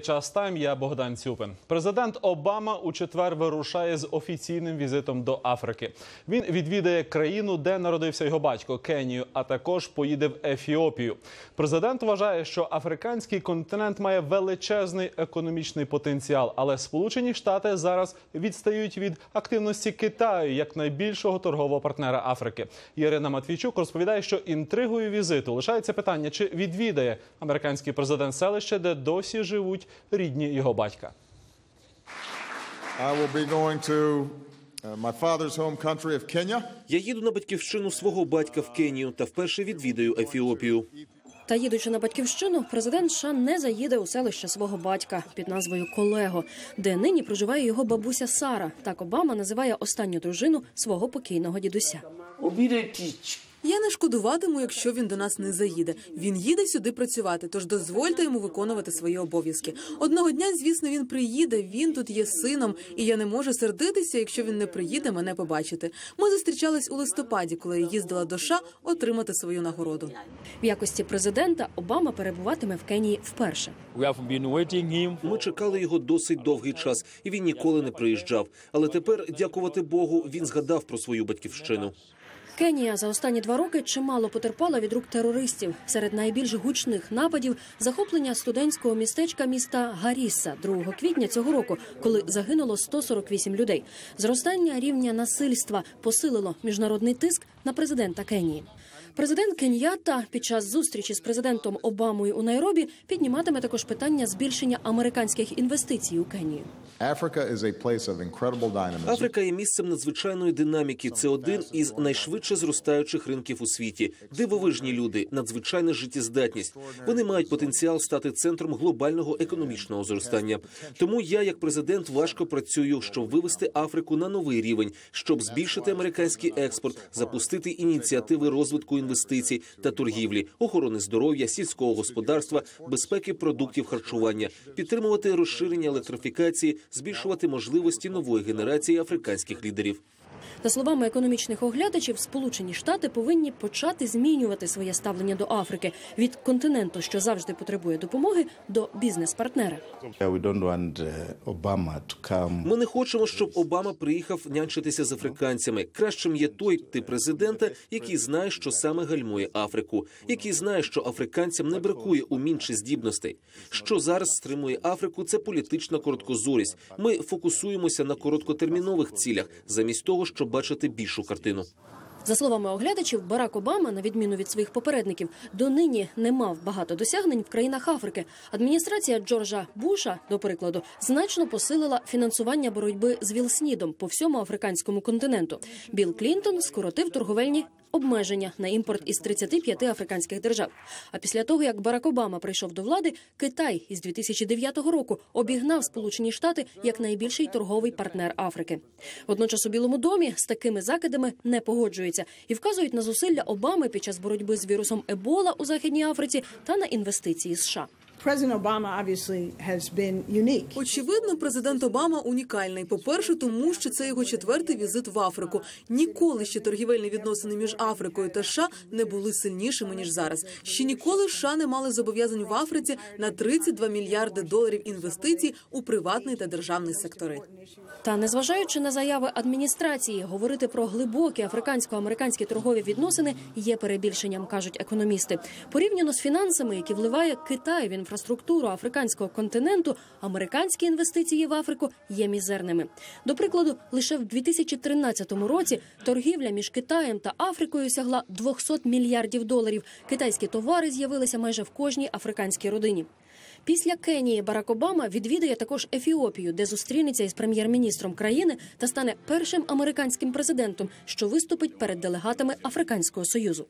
Час тайм. Я Богдан Цюпин. Президент Обама у четвер вирушає з офіційним візитом до Африки. Він відвідає країну, де народився його батько Кенію, а також поїде в Ефіопію. Президент вважає, що африканський континент має величезний економічний потенціал, але Сполучені Штати зараз відстають від активності Китаю як найбільшого торгового партнера Африки. Ірина Матвійчук розповідає, що інтригою візиту лишається питання, чи відвідає американський президент селище, де досі живуть рідні його батька. I will be going to uh, my father's home country of Kenya. Я їду на батьківщину свого батька в Кенію та вперше відвідаю Ефіопію. Та їдучи на батьківщину, президент США не заїде у селище свого батька під назвою Колего, де нині проживає його бабуся Сара. Так Обама називає останню дружину свого покійного дідуся. Я не шкодуватиму, якщо він до нас не заїде. Він їде сюди працювати, тож дозвольте йому виконувати свої обов'язки. Одного дня, звісно, він приїде. Він тут є сином, і я не можу сердитися, якщо він не приїде мене побачити. Ми зустрічались у листопаді, коли я їздила до США отримати свою нагороду. В якості президента Обама перебуватиме в Кенії вперше. Ми чекали його досить довгий час, і він ніколи не приїжджав. Але тепер, дякувати Богу, він згадав про свою батьківщину. Кенія за останні два роки чимало потерпала від рук терористів. Серед найбільш гучних нападів захоплення студентського містечка міста Гаріса 2 квітня цього року, коли загинуло 148 людей. Зростання рівня насильства посилило міжнародний тиск на президента Кенії. Президент Кеньята під час зустрічі з президентом Обамою у Найробі підніматиме також питання збільшення американських інвестицій у Кенію. Африка є місцем надзвичайної динаміки. Це один із найшвидше зростаючих ринків у світі. Дивовижні люди, надзвичайна життєздатність. Вони мають потенціал стати центром глобального економічного зростання. Тому я, як президент, важко працюю, щоб вивести Африку на новий рівень, щоб збільшити американський експорт, запустити ініціативи розвитку інвестицій та торгівлі, охорони здоров'я, сільського господарства, безпеки продуктів харчування, підтримувати розширення електрифікації, збільшувати можливості нової генерації африканських лідерів. За словами економічних оглядачів, Сполучені Штати повинні почати змінювати своє ставлення до Африки від континенту, що завжди потребує допомоги, до бізнес-партнера. Uh. Ми не хочемо, щоб Обама приїхав нянчитися з африканцями. Кращим є той тип президента, який знає, що саме гальмує Африку, який знає, що африканцям не бракує умінь чи здібностей. Що зараз стримує Африку, це політична короткозорість. Ми фокусуємося на короткотермінових цілях, замість того, щоб бачити більшу картину. За словами оглядачів, Барак Обама, на відміну від своїх попередників, донині не мав багато досягнень в країнах Африки. Адміністрація Джорджа Буша, до прикладу, значно посилила фінансування боротьби з ВІЛ-СНІДом по всьому африканському континенту. Білл Клінтон скоротив торговельні обмеження на імпорт із 35 африканських держав. А після того, як Барак Обама прийшов до влади, Китай із 2009 року обігнав Сполучені Штати як найбільший торговий партнер Африки. Водночас у Білому домі з такими закидами не погоджуються і вказують на зусилля Обами під час боротьби з вірусом Ебола у Західній Африці та на інвестиції США. President Obama obviously has. Очевидно, президент Обама унікальний. По перше, тому що це його четвертий візит в Африку. Ніколи ще торгівельні відносини між Африкою та США не були сильнішими ніж зараз. Ще ніколи США не мали зобов'язань в Африці на 32 мільярди доларів інвестицій у приватний та державний сектори. Та незважаючи на заяви адміністрації, говорити про глибокі африкансько-американські торгові відносини є перебільшенням, кажуть економісти. Порівняно з фінансами, які вливає Китай в інфраструктуру африканського континенту, американські інвестиції в Африку є мізерними. До прикладу, лише в 2013 році торгівля між Китаєм та Африкою сягла 200 мільярдів доларів. Китайські товари з'явилися майже в кожній африканській родині. Після Кенії Барак Обама відвідає також Ефіопію, де зустрінеться із прем'єр-міністром країни та стане першим американським президентом, що виступить перед делегатами Африканського союзу.